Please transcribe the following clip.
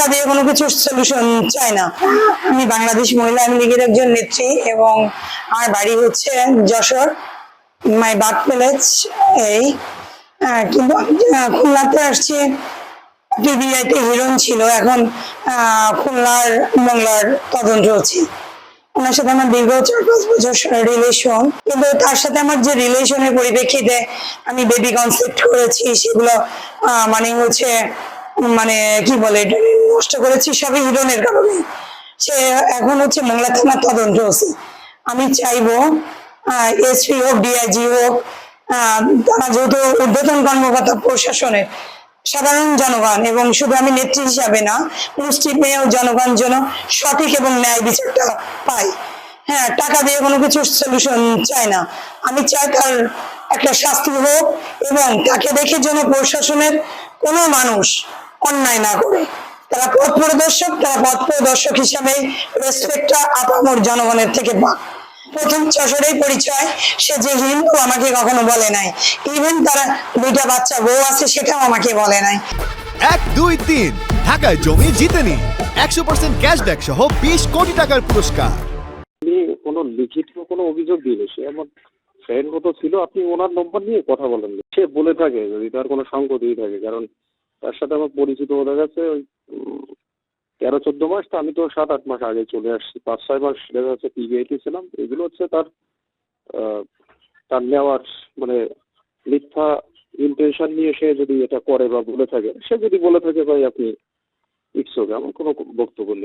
টাকা দিয়ে কোনো কিছু সলিউশন চাই না। আমি বাংলাদেশ মহিলা আওয়ামী লীগের একজন নেত্রী এবং আমার বাড়ি হচ্ছে যশোর মাই বার্থ প্লেস এই কিন্তু খুলনাতে আসছি। টিভিআইতে হিরোইন ছিল, এখন খুলনার মোংলার তদন্ত হচ্ছে। ওনার সাথে আমার দীর্ঘ চার পাঁচ বছর রিলেশন কিন্তু তার সাথে আমার যে রিলেশনের পরিপ্রেক্ষিতে আমি বেবি কনসেপ্ট করেছি, সেগুলো মানে হচ্ছে মানে কি বলে এটা নষ্ট করেছি সবই হিরোনের কারণে। সে এখন হচ্ছে মোংলা থানা তদন্ত হচ্ছে। আমি চাইব এসপি হোক ডিআইজি হোক তারা যেহেতু ঊর্ধ্বতন কর্মকর্তা প্রশাসনের সাধারণ জনগণ এবং শুধু আমি নেত্রী হিসাবে না মুসলিম মেয়েও জনগণ যেন সঠিক এবং ন্যায় বিচারটা পাই হ্যাঁ টাকা দিয়ে কোনো কিছু সলিউশন চাই না। আমি চাই তার একটা শাস্তি হোক এবং তাকে দেখে যেন প্রশাসনের কোনো মানুষ অন্যায় না করে। তারা পথ প্রদর্শক তারা পথ প্রদর্শক হিসাবে রেসপেক্টটা আপামর জনগণের থেকে পাক প্রথম যশোরেই পরিচয় সে যে হিন্দু আমাকে কখনো বলে নাই। ইভেন তারা দুইটা বাচ্চা বউ আছে সেটাও আমাকে বলে নাই। এক দুই তিন ঢাকায় জমি জিতে নি একশো পার্সেন্ট ক্যাশব্যাক সহ বিশ কোটি টাকার পুরস্কার। কোনো লিখিত কোনো অভিযোগ দিলে সে আমার ফ্রেন্ড মতো ছিল আপনি ওনার নম্বর নিয়ে কথা বলেন। সে বলে থাকে যদি তার কোনো সঙ্গ দিয়ে থাকে কারণ তার সাথে আমার পরিচিত হয়ে গেছে ওই তেরো, চোদ্দ মাস, তো আমি তো সাত, আট মাস আগে চলে আসছি। পাঁচ, ছয় মাস দেখা যাচ্ছে পিবিআইতে ছিলাম। এগুলো হচ্ছে তার তার নেওয়ার মানে মিথ্যা ইন্টেনশন নিয়ে সে যদি এটা করে বা বলে থাকে, সে যদি বলে থাকে, ভাই আপনি ইটস ওকে আমার কোনো বক্তব্য নেই।